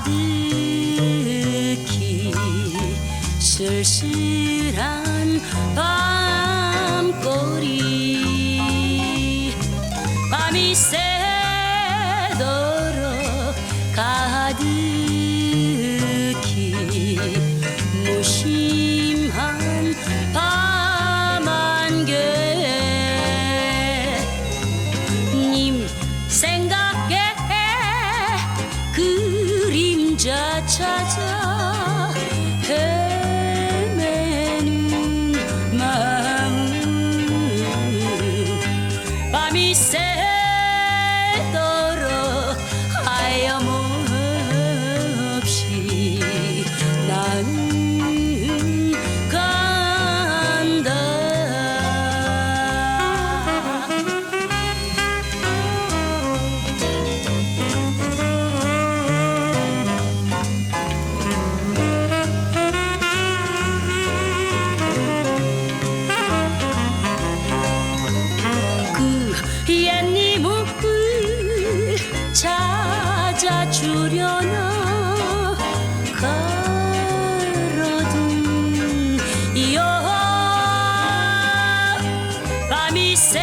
가득히 쓸쓸한 밤거리. 밤이 새도록 가득히 Cacata Hemenin Mamun Bami Sedo 주려나 가로등 여 밤이 새